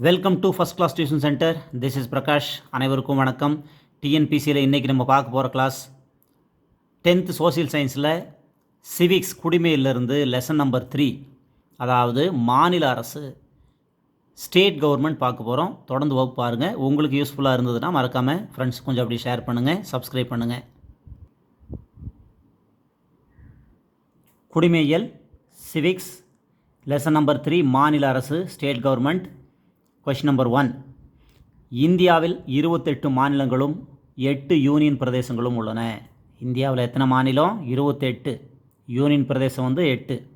Welcome to first class tuition centre this is Prakash அனைவருக்கும் வணக்கம். டிஎன்பிசியில் இன்றைக்கி நம்ம பார்க்க போகிற கிளாஸ் டென்த்து சோசியல் சயின்ஸில் சிவிக்ஸ் குடிமையிலிருந்து லெசன் நம்பர் த்ரீ அதாவது மாநில அரசு ஸ்டேட் கவர்மெண்ட் பார்க்க போகிறோம் தொடர்ந்து வகுப்பு பாருங்கள் உங்களுக்கு யூஸ்ஃபுல்லாக இருந்ததுன்னா மறக்காமல் ஃப்ரெண்ட்ஸ் கொஞ்சம் அப்படி ஷேர் பண்ணுங்கள் சப்ஸ்கிரைப் பண்ணுங்கள் குடிமையியல் சிவிக்ஸ் லெசன் நம்பர் த்ரீ மாநில அரசு state government question number one இந்தியாவில் இருபத்தெட்டு மாநிலங்களும் எட்டு யூனியன் பிரதேசங்களும் உள்ளன. இந்தியாவில் எத்தனை மாநிலம்? இருபத்தெட்டு. யூனியன் பிரதேசம் வந்து எட்டு.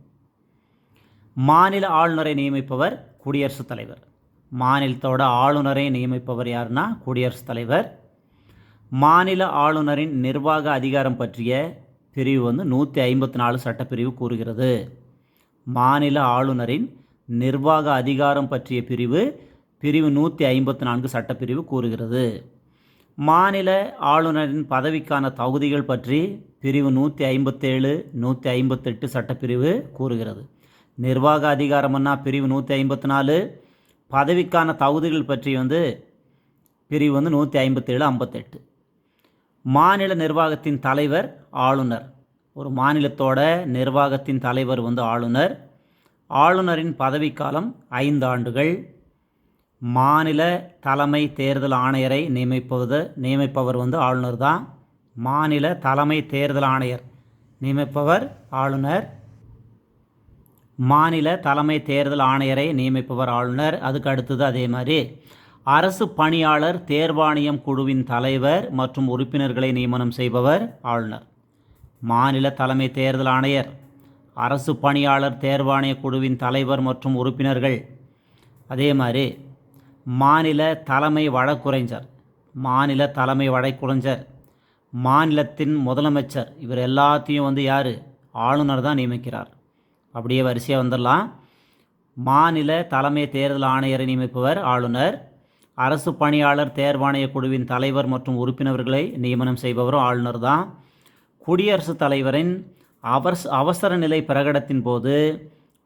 மாநில ஆளுநரை நியமிப்பவர் குடியரசுத் தலைவர். மாநிலத்தோட ஆளுநரை நியமிப்பவர் யாருன்னா? குடியரசுத் தலைவர். மாநில ஆளுநரின் நிர்வாக அதிகாரம் பற்றிய பிரிவு வந்து நூற்றி ஐம்பத்தி நாலு சட்டப்பிரிவு கூறுகிறது. மாநில ஆளுநரின் நிர்வாக அதிகாரம் பற்றிய பிரிவு பிரிவு நூற்றி ஐம்பத்தி நான்கு சட்டப்பிரிவு கூறுகிறது. மாநில ஆளுநரின் பதவிக்கான தகுதிகள் பற்றி பிரிவு நூற்றி ஐம்பத்தேழு நூற்றி ஐம்பத்தெட்டு சட்டப்பிரிவு கூறுகிறது. நிர்வாக அதிகாரம்னா பிரிவு நூற்றி ஐம்பத்தி நாலு பதவிக்கான தகுதிகள் பற்றி வந்து பிரிவு வந்து நூற்றி ஐம்பத்தேழு ஐம்பத்தெட்டு. மாநில நிர்வாகத்தின் தலைவர் ஆளுநர். ஒரு மாநிலத்தோட நிர்வாகத்தின் தலைவர் வந்து ஆளுநர். ஆளுநரின் பதவிக்காலம் ஐந்து ஆண்டுகள். மாநில தலைமை தேர்தல் ஆணையரை நியமிப்பது நியமிப்பவர் வந்து ஆளுநர் தான். மாநில தலைமை தேர்தல் ஆணையர் நியமிப்பவர் ஆளுநர். மாநில தலைமை தேர்தல் ஆணையரை நியமிப்பவர் ஆளுநர். அதுக்கு அடுத்தது அதே மாதிரி அரசு பணியாளர் தேர்வாணையம் குழுவின் தலைவர் மற்றும் உறுப்பினர்களை நியமனம் செய்பவர் ஆளுநர். மாநில தலைமை தேர்தல் ஆணையர் அரசு பணியாளர் தேர்வாணைய குழுவின் தலைவர் மற்றும் உறுப்பினர்கள். அதே மாதிரி மாநில தலைமை வழக்குரைஞர் மாநில தலைமை வழக்குரைஞர் மாநிலத்தின் முதலமைச்சர். இவர் எல்லாத்தையும் வந்து யார்? ஆளுநர் தான் நியமிக்கிறார். அப்படியே வரிசையாக வந்துடலாம். மாநில தலைமை தேர்தல் ஆணையரை நியமிப்பவர் ஆளுநர். அரசு பணியாளர் தேர்வாணைய குழுவின் தலைவர் மற்றும் உறுப்பினர்களை நியமனம் செய்பவரும் ஆளுநர் தான். குடியரசுத் தலைவரின் அவர்ஸ் அவசர நிலை பிரகடத்தின் போது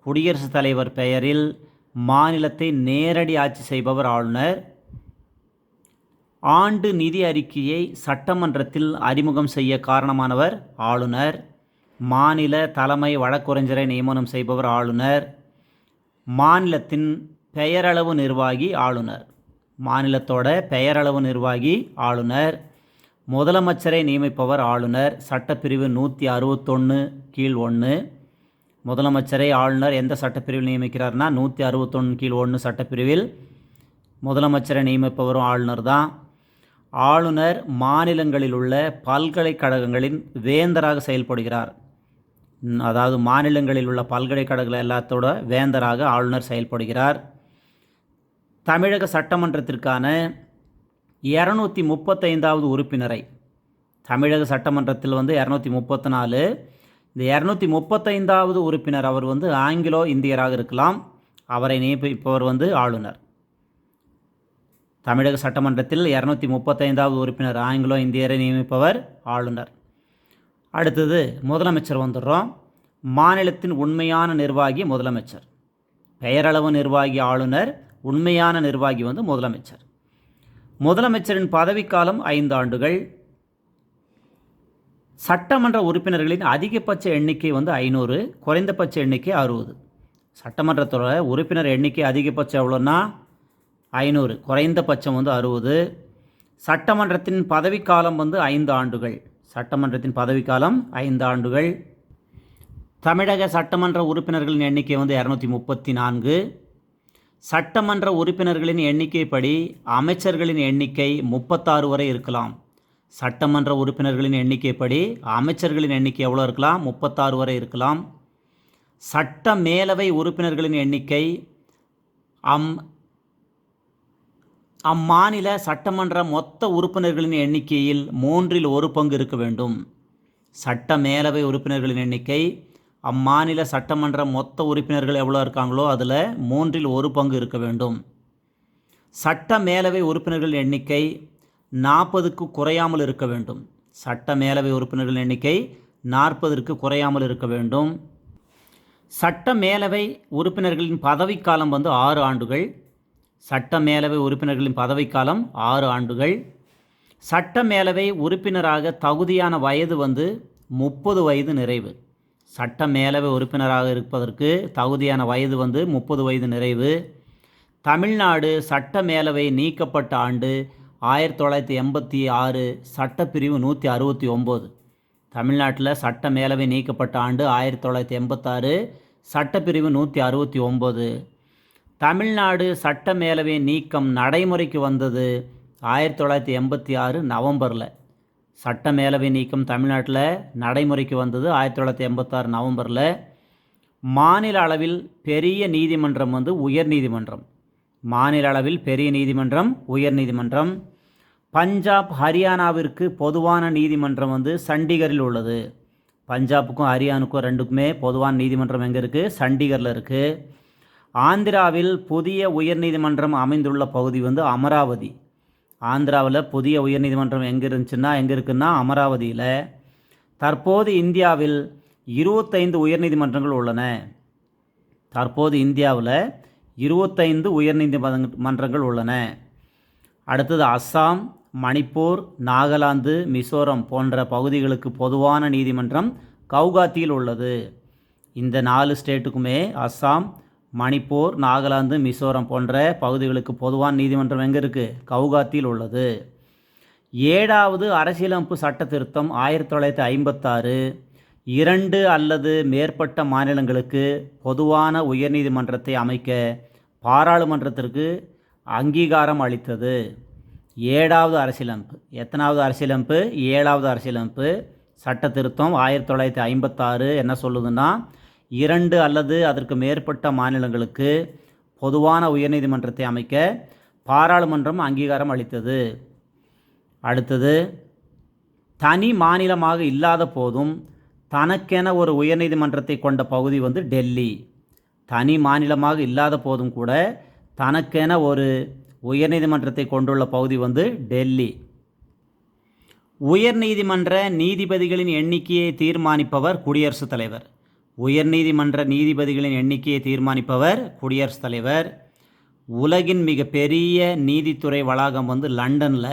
குடியரசுத் தலைவர் பெயரில் மாநிலத்தை நேரடி ஆட்சி செய்பவர் ஆளுநர். ஆண்டு நிதி அறிக்கையை சட்டமன்றத்தில் அறிமுகம் செய்ய காரணமானவர் ஆளுநர். மாநில தலைமை வழக்குரைஞரை நியமனம் செய்பவர் ஆளுநர். மாநிலத்தின் பெயரளவு நிர்வாகி ஆளுநர். மாநிலத்தோட பெயரளவு நிர்வாகி ஆளுநர். முதலமைச்சரை நியமிப்பவர் ஆளுநர். சட்டப்பிரிவு நூற்றி அறுபத்தொன்று கீழ் ஒன்று முதலமைச்சரை ஆளுநர் எந்த சட்டப்பிரிவில் நியமிக்கிறார்னா நூற்றி அறுபத்தொன்று கீழ் ஒன்று சட்டப்பிரிவில் முதலமைச்சரை நியமிப்பவரும் ஆளுநர் தான். ஆளுநர் மாநிலங்களில் உள்ள பல்கலைக்கழகங்களின் வேந்தராக செயல்படுகிறார். அதாவது மாநிலங்களில் உள்ள பல்கலைக்கழகங்கள் எல்லாத்தோட வேந்தராக ஆளுநர் செயல்படுகிறார். தமிழக சட்டமன்றத்திற்கான இரநூத்தி முப்பத்தைந்தாவது உறுப்பினரை தமிழக சட்டமன்றத்தில் வந்து இரநூத்தி முப்பத்தி நாலு இந்த இரநூத்தி முப்பத்தைந்தாவது உறுப்பினர் அவர் வந்து ஆங்கிலோ இந்தியராக இருக்கலாம். அவரை நியமிப்பவர் வந்து ஆளுநர். தமிழக சட்டமன்றத்தில் இரநூத்தி முப்பத்தைந்தாவது உறுப்பினர் ஆங்கிலோ இந்தியரை நியமிப்பவர் ஆளுநர். அடுத்தது முதலமைச்சர் வந்துடுறோம். மாநிலத்தின் உண்மையான நிர்வாகி முதலமைச்சர். பெயரளவு நிர்வாகி ஆளுநர் உண்மையான நிர்வாகி வந்து முதலமைச்சர். முதலமைச்சரின் பதவிக்காலம் ஐந்து ஆண்டுகள். சட்டமன்ற உறுப்பினர்களின் அதிகபட்ச எண்ணிக்கை வந்து ஐநூறு குறைந்தபட்ச எண்ணிக்கை அறுபது. சட்டமன்றத்தோட உறுப்பினர் எண்ணிக்கை அதிகபட்சம் எவ்வளோன்னா? ஐநூறு குறைந்தபட்சம் வந்து அறுபது. சட்டமன்றத்தின் பதவிக்காலம் வந்து ஐந்து ஆண்டுகள். சட்டமன்றத்தின் பதவிக்காலம் ஐந்து ஆண்டுகள். தமிழக சட்டமன்ற உறுப்பினர்களின் எண்ணிக்கை வந்து இரநூத்தி முப்பத்தி நான்கு. சட்டமன்ற உறுப்பினர்களின் எண்ணிக்கைப்படி அமைச்சர்களின் எண்ணிக்கை முப்பத்தாறு வரை இருக்கலாம். சட்டமன்ற உறுப்பினர்களின் எண்ணிக்கைப்படி அமைச்சர்களின் எண்ணிக்கை எவ்வளோ இருக்கலாம்? முப்பத்தாறு வரை இருக்கலாம். சட்ட மேலவை உறுப்பினர்களின் எண்ணிக்கை அம் அம்மாநில சட்டமன்ற மொத்த உறுப்பினர்களின் எண்ணிக்கையில் மூன்றில் ஒரு பங்கு இருக்க வேண்டும். சட்ட மேலவை உறுப்பினர்களின் எண்ணிக்கை அம்மாநில சட்டமன்ற மொத்த உறுப்பினர்கள் எவ்வளோ இருக்காங்களோ அதில் மூன்றில் ஒரு பங்கு இருக்க வேண்டும். சட்ட மேலவை உறுப்பினர்களின் எண்ணிக்கை நாற்பதுக்கு குறையாமல் இருக்க வேண்டும். சட்ட மேலவை உறுப்பினர்கள் எண்ணிக்கை நாற்பதற்கு குறையாமல் இருக்க வேண்டும். சட்ட மேலவை உறுப்பினர்களின் பதவிக்காலம் வந்து ஆறு ஆண்டுகள். சட்ட மேலவை உறுப்பினர்களின் பதவிக்காலம் ஆறு ஆண்டுகள். சட்ட மேலவை உறுப்பினராக தகுதியான வயது வந்து முப்பது வயது நிறைவு. சட்ட மேலவை உறுப்பினராக இருப்பதற்கு தகுதியான வயது வந்து முப்பது வயது நிறைவு. தமிழ்நாடு சட்ட மேலவை நீக்கப்பட்ட ஆண்டு ஆயிரத்தி தொள்ளாயிரத்தி எண்பத்தி ஆறு சட்டப்பிரிவு நூற்றி அறுபத்தி ஒம்பது. தமிழ்நாட்டில் சட்ட மேலவை நீக்கப்பட்ட ஆண்டு ஆயிரத்தி தொள்ளாயிரத்தி எண்பத்தாறு சட்டப்பிரிவு நூற்றி அறுபத்தி ஒம்பது. தமிழ்நாடு சட்ட மேலவை நீக்கம் நடைமுறைக்கு வந்தது ஆயிரத்தி தொள்ளாயிரத்தி எண்பத்தி ஆறு நவம்பரில். சட்ட மேலவை நீக்கம் தமிழ்நாட்டில் நடைமுறைக்கு வந்தது ஆயிரத்தி தொள்ளாயிரத்தி எண்பத்தாறு நவம்பரில். மாநில அளவில் பெரிய நீதிமன்றம் வந்து உயர் நீதிமன்றம். மாநில அளவில் பெரிய நீதிமன்றம் உயர்நீதிமன்றம் பஞ்சாப் ஹரியானாவிற்கு பொதுவான நீதிமன்றம் வந்து சண்டிகரில் உள்ளது. பஞ்சாபுக்கும் ஹரியானுக்கும் ரெண்டுக்குமே பொதுவான நீதிமன்றம் எங்கே இருக்குது சண்டிகரில் இருக்குது ஆந்திராவில் புதிய உயர்நீதிமன்றம் அமைந்துள்ள பகுதி வந்து அமராவதி. ஆந்திராவில் புதிய உயர்நீதிமன்றம் எங்கே இருந்துச்சுன்னா எங்கே இருக்குன்னா அமராவதியில். தற்போது இந்தியாவில் இருபத்தைந்து உயர்நீதிமன்றங்கள் உள்ளன. தற்போது இந்தியாவில் இருபத்தைந்து உயர்நீதிமன்றங்கள் உள்ளன. அடுத்தது அஸ்ஸாம் மணிப்பூர் நாகாலாந்து மிசோரம் போன்ற பகுதிகளுக்கு பொதுவான நீதிமன்றம் கவுகாத்தியில் உள்ளது. இந்த நாலு ஸ்டேட்டுக்குமே அஸ்ஸாம் மணிப்பூர் நாகாலாந்து மிசோரம் போன்ற பகுதிகளுக்கு பொதுவான நீதிமன்றம் எங்கே இருக்குது கவுகாத்தியில் உள்ளது. ஏழாவது அரசியலமைப்பு சட்ட திருத்தம் ஆயிரத்தி தொள்ளாயிரத்தி ஐம்பத்தாறு. இரண்டு அல்லது மேற்பட்ட மாநிலங்களுக்கு பொதுவான உயர்நீதிமன்றத்தை அமைக்க பாராளுமன்றத்திற்கு அங்கீகாரம் அளித்தது. ஏழாவது அரசியலமைப்பு. எத்தனாவது அரசியலமைப்பு? ஏழாவது அரசியலமைப்பு. சட்ட திருத்தம் ஆயிரத்தி தொள்ளாயிரத்தி ஐம்பத்தாறு என்ன சொல்லுதுன்னா இரண்டு அல்லது அதற்கு மேற்பட்ட மாநிலங்களுக்கு பொதுவான உயர்நீதிமன்றத்தை அமைக்க பாராளுமன்றம் அங்கீகாரம் அளித்தது. அடுத்தது தனி மாநிலமாக இல்லாத போதும் தனக்கென ஒரு உயர்நீதிமன்றத்தை கொண்ட பகுதி வந்து டெல்லி. தனி மாநிலமாக இல்லாத போதும் கூட தனக்கென ஒரு உயர்நீதிமன்றத்தை கொண்டுள்ள பகுதி வந்து டெல்லி. உயர்நீதிமன்ற நீதிபதிகளின் எண்ணிக்கையை தீர்மானிப்பவர் குடியரசுத் தலைவர். உயர்நீதிமன்ற நீதிபதிகளின் எண்ணிக்கையை தீர்மானிப்பவர் குடியரசுத் தலைவர். உலகின் மிகப்பெரிய நீதித்துறை வளாகம் வந்து லண்டனில்.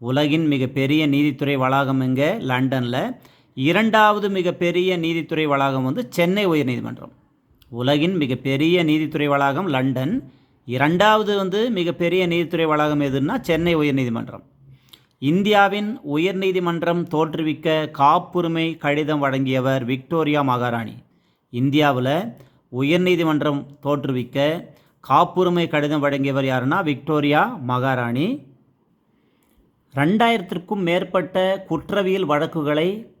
உலகின் மிகப்பெரிய நீதித்துறை வளாகம் இங்கே லண்டனில். இரண்டாவது மிகப்பெரிய நீதித்துறை வளாகம் வந்து சென்னை உயர்நீதிமன்றம். உலகின் மிகப்பெரிய நீதித்துறை வளாகம் லண்டன். இரண்டாவது வந்து மிகப்பெரிய நீதித்துறை வளாகம் எதுன்னா சென்னை உயர்நீதிமன்றம். இந்தியாவின் உயர்நீதிமன்றம் தோற்றுவிக்க காப்புரிமை கடிதம் வழங்கியவர் விக்டோரியா மகாராணி. இந்தியாவில் உயர்நீதிமன்றம் தோற்றுவிக்க காப்புரிமை கடிதம் வழங்கியவர் யாருன்னா விக்டோரியா மகாராணி. ரெண்டாயிரத்திற்கும் மேற்பட்ட குற்றவியல் வழக்குகளை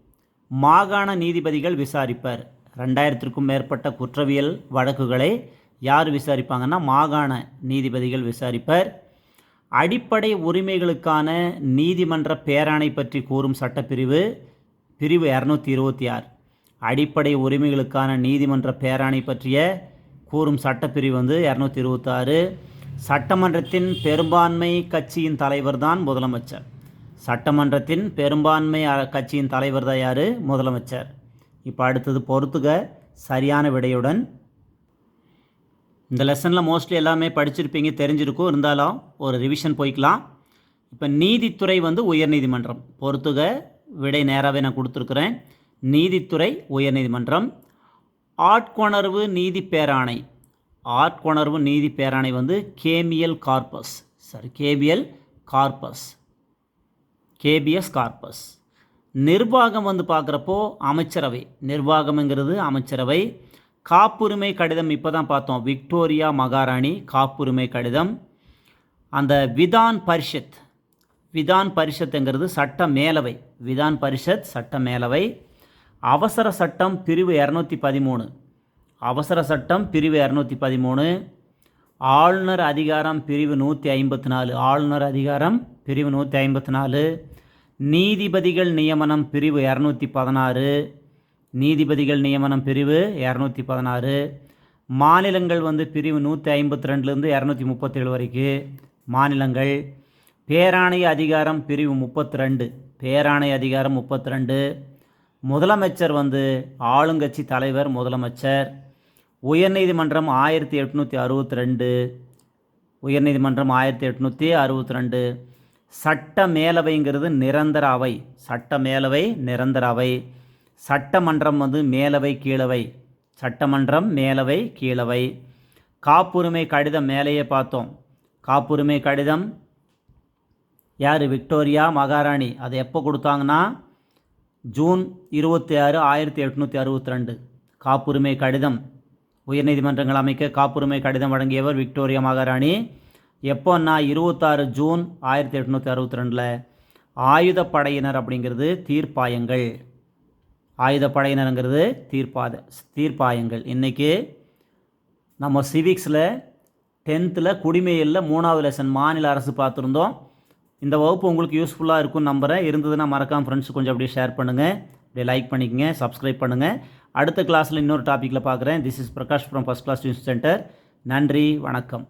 மாகாண நீதிபதிகள் விசாரிப்பர். ரெண்டாயிரத்திற்கும் மேற்பட்ட குற்றவியல் வழக்குகளை யார் விசாரிப்பாங்கன்னா மாகாண நீதிபதிகள் விசாரிப்பர். அடிப்படை உரிமைகளுக்கான நீதிமன்ற பேராணை பற்றி கூறும் சட்டப்பிரிவு பிரிவு இரநூத்தி இருபத்தி ஆறு. அடிப்படை உரிமைகளுக்கான நீதிமன்ற பேராணை பற்றிய கூறும் சட்டப்பிரிவு வந்து இரநூத்தி இருபத்தாறு சட்டமன்றத்தின் பெரும்பான்மை கட்சியின் தலைவர் தான் முதலமைச்சர். சட்டமன்றத்தின் பெரும்பான்மை கட்சியின் தலைவர் தான் யார்? முதலமைச்சர். இப்போ அடுத்தது பொறுத்துக சரியான விடையுடன். இந்த லெசனில் மோஸ்ட்லி எல்லாமே படிச்சிருப்பீங்க தெரிஞ்சிருக்கும். இருந்தாலும் ஒரு ரிவிஷன் போய்க்கலாம். இப்போ நீதித்துறை வந்து உயர்நீதிமன்றம். பொறுத்துக விடை நேராகவே நான் கொடுத்துருக்குறேன். நீதித்துறை உயர்நீதிமன்றம். ஆட்கொணர்வு நீதி பேராணை. ஆட்கொணர்வு நீதி பேராணை வந்து கேமியல் கார்பஸ். சாரி கேபிஎல் கார்பஸ். கேபிஎஸ் கார்பஸ். நிர்வாகம் வந்து பார்க்குறப்போ அமைச்சரவை. நிர்வாகம்ங்கிறது அமைச்சரவை. காப்புரிமை கடிதம் இப்போ தான் பார்த்தோம். விக்டோரியா மகாராணி காப்புரிமை கடிதம். அந்த விதான் பரிஷத். விதான் பரிஷத்துங்கிறது சட்ட மேலவை. விதான் பரிஷத் சட்ட மேலவை. அவசர சட்டம் பிரிவு இரநூத்தி பதிமூணு. அவசர சட்டம் பிரிவு இரநூத்தி பதிமூணு. ஆளுநர் அதிகாரம் பிரிவு நூற்றி ஐம்பத்தி நாலு. ஆளுநர் அதிகாரம் பிரிவு நூற்றி ஐம்பத்தி நாலு. நீதிபதிகள் நியமனம் பிரிவு இரநூத்தி பதினாறு. நீதிபதிகள் நியமனம் பிரிவு இரநூத்தி பதினாறு. மாநிலங்கள் வந்து பிரிவு நூற்றி ஐம்பத்தி ரெண்டுலேருந்து இரநூத்தி முப்பத்தேழு வரைக்கும் மாநிலங்கள். பேராணைய அதிகாரம் பிரிவு முப்பத்தி ரெண்டு. பேராணை அதிகாரம் முப்பத்தி ரெண்டு. முதலமைச்சர் வந்து ஆளுங்கட்சி தலைவர் முதலமைச்சர். உயர்நீதிமன்றம் ஆயிரத்தி எட்நூற்றி அறுபத்தி ரெண்டு. உயர்நீதிமன்றம் ஆயிரத்தி எட்நூற்றி அறுபத்தி ரெண்டு. சட்ட மேலவைங்கிறது நிரந்தர அவை சட்ட மேலவை நிரந்தர அவை சட்டமன்றம் வந்து மேலவை கீழவை. சட்டமன்றம் மேலவை கீழவை. காப்புரிமை கடிதம் மேலேயே பார்த்தோம். காப்புரிமை கடிதம் யார்? விக்டோரியா மகாராணி. அதை எப்போ கொடுத்தாங்கன்னா? ஜூன் இருபத்தி ஆறு ஆயிரத்தி எட்நூற்றி அறுபத்தி ரெண்டு. காப்புரிமை கடிதம். உயர்நீதிமன்றங்கள் அமைக்க காப்புரிமை கடிதம் வழங்கியவர் விக்டோரியா மகாராணி. எப்போன்னா இருபத்தாறு ஜூன் ஆயிரத்தி எட்நூற்றி அறுபத்தி ரெண்டில் ஆயுதப்படையினர் அப்படிங்கிறது தீர்ப்பாயங்கள். ஆயுதப்படையினருங்கிறது தீர்ப்பாத தீர்ப்பாயங்கள். இன்றைக்கி நம்ம சிவிக்ஸில் டென்த்தில் குடிமையில் மூணாவது லெசன் மாநில அரசு பார்த்துருந்தோம். இந்த வகுப்பு உங்களுக்கு யூஸ்ஃபுல்லாக இருக்கும்னு நம்புகிறேன் இருந்ததுன்னா மறக்காம ஃப்ரெண்ட்ஸ் கொஞ்சம் அப்படியே ஷேர் பண்ணுங்கள் அப்படியே லைக் பண்ணிக்கங்க சப்ஸ்கிரைப் பண்ணுங்கள் அடுத்த கிளாஸில் இன்னொரு டாப்பிக்கில் பார்க்குறேன். This is Prakash from first class news centre நன்றி வணக்கம்.